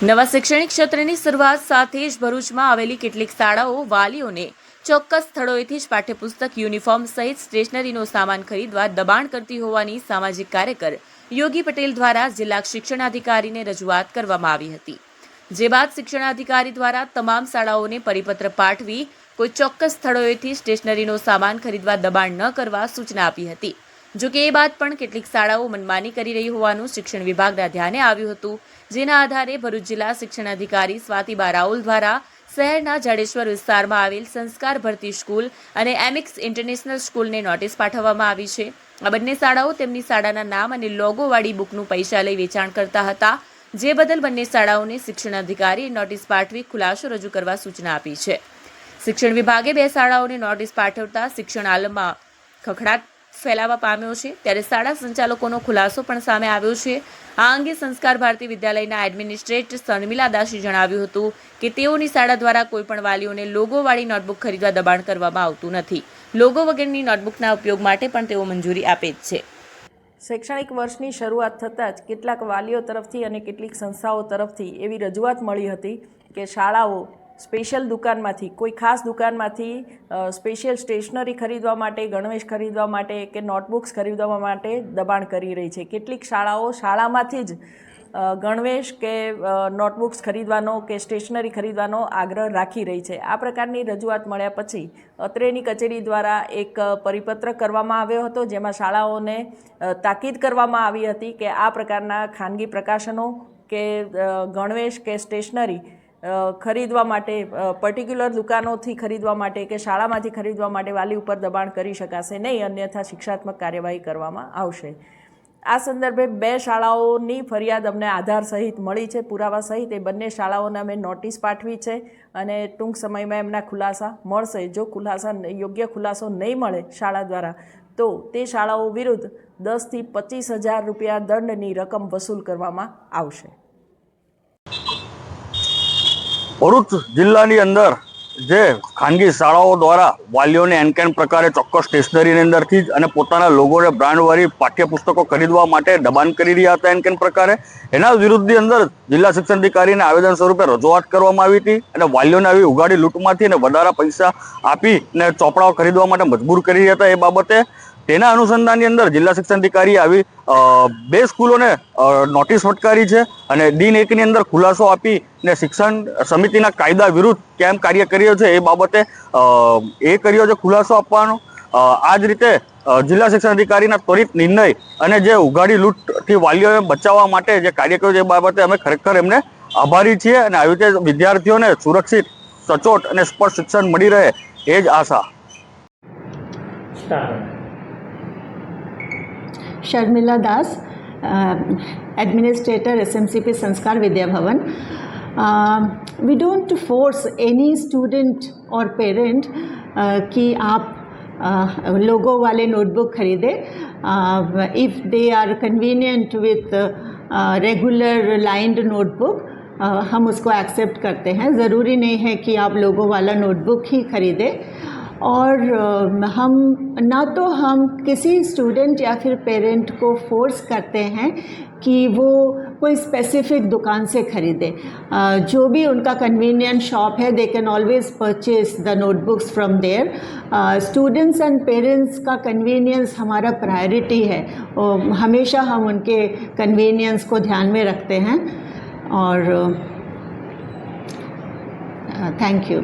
નવા શૈક્ષણિક સત્રની શરૂઆત સાથે જ ભરૂચમાં આવેલી કેટલીક શાળાઓ વાલીઓને ચોક્કસ સ્થળોએથી જ પાઠ્યપુસ્તક, યુનિફોર્મ સહિત સ્ટેશનરીનો સામાન ખરીદવા દબાણ કરતી હોવાની સામાજિક કાર્યકર યોગી પટેલ દ્વારા જિલ્લા શિક્ષણાધિકારીને રજૂઆત કરવામાં આવી હતી. જે બાદ શિક્ષણાધિકારી દ્વારા તમામ શાળાઓને પરિપત્ર પાઠવી કોઈ ચોક્કસ સ્થળોએથી સ્ટેશનરીનો સામાન ખરીદવા દબાણ ન કરવા સૂચના આપી હતી. જો કે એ બાદ પણ કેટલીક શાળાઓ મનમાની કરી રહી હોવાનું શિક્ષણ વિભાગના ધ્યાને આવ્યું હતું. જેના આધારે ભરૂચ જિલ્લા શિક્ષણાધિકારી સ્વાતિબા રાઉલ દ્વારા શહેરના જાડેશ્વર વિસ્તારમાં આવેલ સંસ્કાર ભરતી સ્કૂલ અને એમિક્સ ઇન્ટરનેશનલ સ્કૂલને નોટિસ પાઠવવામાં આવી છે. આ બંને શાળાઓ તેમની શાળાના નામ અને લોગોવાળી બુકનું પૈસા લઈ વેચાણ કરતા હતા. જે બદલ બંને શાળાઓને શિક્ષણાધિકારીએ નોટિસ પાઠવી ખુલાસો રજૂ કરવા સૂચના આપી છે. શિક્ષણ વિભાગે બે શાળાઓને નોટિસ પાઠવતા શિક્ષણ આલમમાં ખખડાટ ફેલાવા પામ્યો છે. ત્યારે શાળા સંચાલકોનો ખુલાસો પણ સામે આવ્યો છે. આ અંગે સંસ્કાર ભારતી વિદ્યાલયના એડમિનિસ્ટ્રેટર શર્મિલા દાસે જણાવ્યું હતું કે તેઓની શાળા દ્વારા કોઈપણ વાલીઓને લોગોવાળી નોટબુક ખરીદવા દબાણ કરવામાં આવતું નથી. લોગો વગરની નોટબુકના ઉપયોગ માટે પણ તેઓ મંજૂરી આપે જ છે. શૈક્ષણિક વર્ષની શરૂઆત થતાં જ કેટલાક વાલીઓ તરફથી અને કેટલીક સંસ્થાઓ તરફથી એવી રજૂઆત મળી હતી કે શાળાઓ સ્પેશિયલ દુકાનમાંથી, કોઈ ખાસ દુકાનમાંથી સ્પેશિયલ સ્ટેશનરી ખરીદવા માટે, ગણવેશ ખરીદવા માટે કે નોટબુક્સ ખરીદવા માટે દબાણ કરી રહી છે? કેટલીક શાળાઓ શાળામાંથી જ ગણવેશ કે નોટબુક્સ ખરીદવાનો કે સ્ટેશનરી ખરીદવાનો આગ્રહ રાખી રહી છે. આ પ્રકારની રજૂઆત મળ્યા પછી અત્રેની કચેરી દ્વારા એક પરિપત્ર કરવામાં આવ્યો હતો, જેમાં શાળાઓને તાકીદ કરવામાં આવી હતી કે આ પ્રકારના ખાનગી પ્રકાશનો કે ગણવેશ કે સ્ટેશનરી ખરીદવા માટે પર્ટિક્યુલર દુકાનોથી ખરીદવા માટે કે શાળામાંથી ખરીદવા માટે વાલી ઉપર દબાણ કરી શકાશે નહીં, અન્યથા શિક્ષાત્મક કાર્યવાહી કરવામાં આવશે. આ સંદર્ભે બે શાળાઓની ફરિયાદ અમને આધાર સહિત મળી છે. પુરાવા સહિત એ બંને શાળાઓને અમે નોટિસ પાઠવી છે અને ટૂંક સમયમાં એમના ખુલાસા મળશે. જો ખુલાસા યોગ્ય ખુલાસો નહીં મળે શાળા દ્વારા, તો તે શાળાઓ વિરુદ્ધ દસથી પચીસ હજાર રૂપિયા દંડની રકમ વસૂલ કરવામાં આવશે. ભરૂચ જિલ્લાની અંદર જે ખાનગી શાળાઓ દ્વારા વાલીઓને એનકેન પ્રકારે ચોક્કસ સ્ટેશનરીની અંદરથી જ અને પોતાના લોગોને બ્રાન્ડવાળી પાઠ્યપુસ્તકો ખરીદવા માટે દબાણ કરી રહ્યા હતા એનકેન પ્રકારે. એના વિરુદ્ધની અંદર જિલ્લા શિક્ષણ અધિકારીને આવેદન સ્વરૂપે રજૂઆત કરવામાં આવી હતી અને વાલીઓને આવી ઉગાડી લૂંટમાંથી અને વધારા પૈસા આપી ને ચોપડાઓ ખરીદવા માટે મજબૂર કરી રહ્યા હતા એ બાબતે. તેના અનુસંધાનની અંદર જિલ્લા શિક્ષણ અધિકારી આવી બે સ્કૂલોને નોટિસ ફટકારી છે અને દિન એકની અંદર ખુલાસો આપી ને શિક્ષણ સમિતિના કાયદા વિરુદ્ધ કેમ કાર્ય કર્યો છે એ બાબતે એ કર્યો છે ખુલાસો આપવાનો. આ જ રીતે જિલ્લા શિક્ષણ અધિકારીના ત્વરિત નિર્ણય અને જે ઉઘાડી લૂંટથી વાલીઓને બચાવવા માટે જે કાર્ય કર્યું છે એ બાબતે અમે ખરેખર એમને આભારી છીએ અને આવી રીતે વિદ્યાર્થીઓને સુરક્ષિત, સચોટ અને સ્પષ્ટ શિક્ષણ મળી રહે એ જ આશા. Sharmila Das administrator SMCP Sanskar Vidya Bhavan we don't force any student और पेरेंट कि आप लोगों वाले नोटबुक खरीदें। If they are convenient with regular lined notebook हम उसको एक्सेप्ट करते हैं। ज़रूरी नहीं है कि आप लोगों वाला नोटबुक ही खरीदें। और हम, ना तो हम किसी स्टूडेंट या फिर पेरेंट को फोर्स करते हैं कि वो कोई स्पेसिफिक दुकान से खरीदे। जो भी उनका कन्वीनियंट शॉप है they can always purchase the notebooks from there students and parents का कन्वीनियंस हमारा प्रायोरिटी है। और हमेशा हम उनके कन्वीनियंस को ध्यान में रखते हैं। और थैंक यू